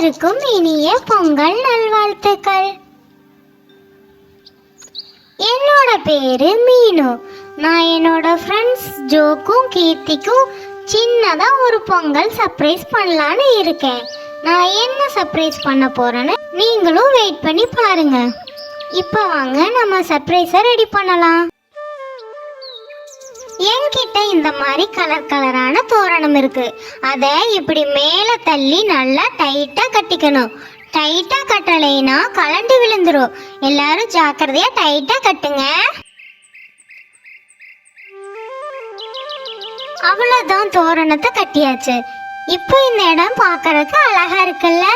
அனைவருக்கும் இனிய பொங்கல் நல்வாழ்த்துக்கள். என்னோட பேரு மீனு. நான் என்னோட ஃப்ரெண்ட்ஸ் ஜோக்கும் கீர்த்திக்கும் சின்னதா ஒரு பொங்கல் சர்ப்ரைஸ் பண்ணலான்னு இருக்கேன். நான் என்ன சர்ப்ரைஸ் பண்ண போறேன்னு நீங்களும் வெயிட் பண்ணி பாருங்க. இப்போ வாங்க நம்ம சர்ப்ரைஸை ரெடி பண்ணலாம். என்கிட்ட இந்த மாதிரி கலர் கலரான தோரணம் இருக்கு. அதை இப்படி மேலே தள்ளி நல்லா டைட்டா கட்டிக்கணும். டைட்டா கட்டலைன்னா கலண்டு விழுந்துரும். எல்லாரும் ஜாக்கிரதையா டைட்டா கட்டுங்க. அவ்வளவுதான் தோரணத்தை கட்டியாச்சு. இப்போ இந்த இடம் பார்க்கறதுக்கு அழகா இருக்குல்ல?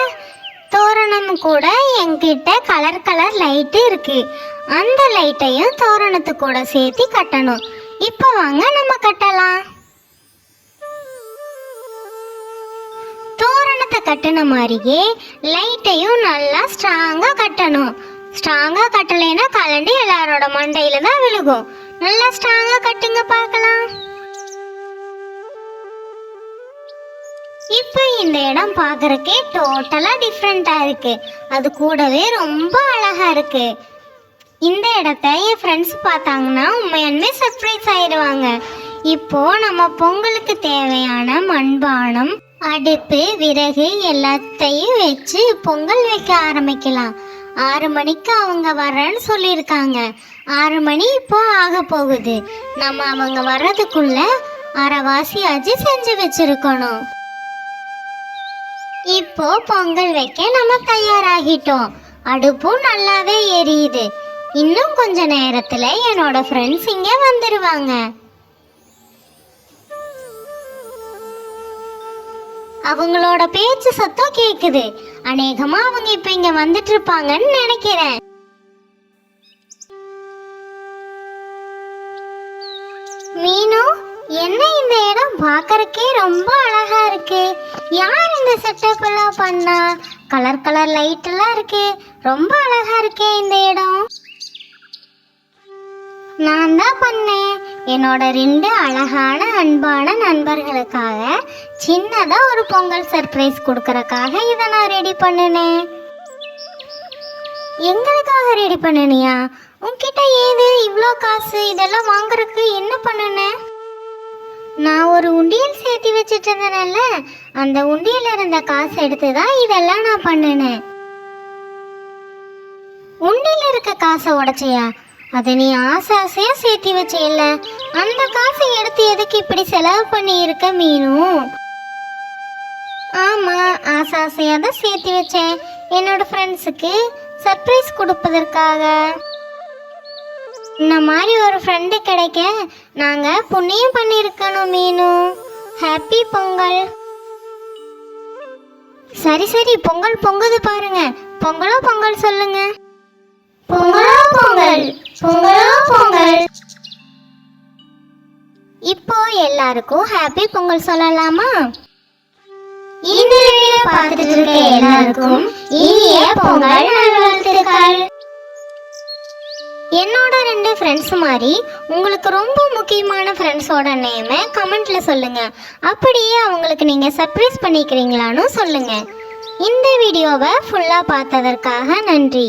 தோரணம் கூட என்கிட்ட கலர் கலர் லைட்டு இருக்கு. அந்த லைட்டையும் தோரணத்து கூட சேர்த்து கட்டணும். இப்போ வாங்க நம்ம கட்டலாம். தோரணத்தை கட்டின மாதிரியே லைட்டையும் நல்லா ஸ்ட்ராங்கா கட்டணும். ஸ்ட்ராங்கா கட்டலைன்னா கலண்டு எல்லாரோட மண்டையில தான் விழுகும். நல்லா ஸ்ட்ராங்கா கட்டுங்க பார்க்கலாம். இப்போ இந்த இடம் பார்க்கறக்கே டோட்டலாக டிஃப்ரெண்ட்டாக இருக்குது அது கூடவே ரொம்ப அழகாக இருக்குது இந்த இடத்த என் ஃப்ரெண்ட்ஸ் பார்த்தாங்கன்னா உண்மையானுமே சர்ப்ரைஸ் ஆயிடுவாங்க. இப்போ நம்ம பொங்கலுக்கு தேவையான மண்பானம் அடுப்பு விறகு எல்லாத்தையும் வச்சு பொங்கல் வைக்க ஆரம்பிக்கலாம். ஆறு மணிக்கு அவங்க வரேன்னு சொல்லியிருக்காங்க. ஆறு மணி இப்போ ஆக போகுது. நம்ம அவங்க வர்றதுக்குள்ள அரைவாசியாச்சு செஞ்சு வச்சிருக்கணும். இப்போ பொங்கல் வைக்க நம்ம தயாராகிட்டோம். அடுப்பும் நல்லாவே எரியுது. இன்னும் கொஞ்ச நேரத்துல என்னோட ஃப்ரெண்ட்ஸ் இங்க வந்துருவாங்க. அவங்களோட பேச்சு சத்தம் கேக்குது. அநேகமா அவங்க இப்ப இங்க வந்துட்டு இருப்பாங்கன்னு நினைக்கிறேன். மீனு என்ன இந்த இடம் பார்க்கறக்கே ரொம்ப அழகா இருக்கு. யார் இந்த செட்டப் எல்லாம் பண்ணா? கலர் கலர் லைட் எல்லாம் இருக்கு. ரொம்ப அழகா இருக்கே இந்த இடம். நான் தான் பண்ணேன். என்னோட ரெண்டு அழகான அன்பான நண்பர்களுக்காக சின்னதா ஒரு பொங்கல் சர்ப்ரைஸ் கொடுக்கறக்காக இதை நான் ரெடி பண்ணினேன். எங்களுக்காக ரெடி பண்ணனியா? உன்கிட்ட ஏது இவ்வளோ காசு இதெல்லாம் வாங்குறதுக்கு என்ன பண்ணுன? நான் ஒரு உண்டியல் சேர்த்து வச்சுட்டு இருந்தேன்ல அந்த உண்டியல் இருந்த காசு எடுத்து தான் இதெல்லாம் நான் பண்ணினேன். உண்டியில் இருக்க காசை உடச்சியா? அதை நீ ஆசை ஆசையா சேர்த்து வச்சேல்ல? அந்த காசை எடுத்து எதுக்கு இப்படி செலவு பண்ணி இருக்க மீனும் ஆமா ஆசை ஆசையா தான் சேர்த்தி வச்சேன். என்னோட ஃப்ரெண்ட்ஸுக்கு சர்ப்ரைஸ் கொடுப்பதற்காக. இந்த மாதிரி ஒரு ஃப்ரெண்டு கிடைக்க நாங்க புண்ணியம் பண்ணியிருக்கணும் மீனு. ஹாப்பி பொங்கல். சரி சரி பொங்கல் பொங்குது பாருங்க. பொங்கலோ பொங்கல் சொல்லுங்க. பொங்கலோ பொங்கல். பொங்கலோ பொங்கல். இப்போ எல்லாருக்கும் ஹாப்பி பொங்கல் சொல்லலாமா? இந்த வீடியோ பார்த்துட்டு இருக்க எல்லாருக்கும் இனிய பொங்கல் நல்வாழ்த்துக்கள். என்னோட ரெண்டு ஃப்ரெண்ட்ஸ் மாதிரி உங்களுக்கு ரொம்ப முக்கியமான ஃப்ரெண்ட்ஸோட நேமை கமெண்ட்ல சொல்லுங்க. அப்படியே அவங்களுக்கு நீங்க சர்ப்ரைஸ் பண்ணிக்கிறீங்களான்னு சொல்லுங்க. இந்த வீடியோவை ஃபுல்லாக பார்த்ததற்காக நன்றி.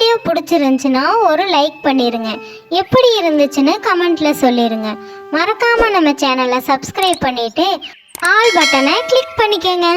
வீடியோ பிடிச்சிருந்துச்சுன்னா ஒரு லைக் பண்ணிடுங்க எப்படி இருந்துச்சுன்னு கமெண்ட்ல சொல்லிடுங்க மறக்காம நம்ம சேனலை சப்ஸ்கிரைப் பண்ணிட்டு ஆல் பட்டனை கிளிக் பண்ணிக்கோங்க.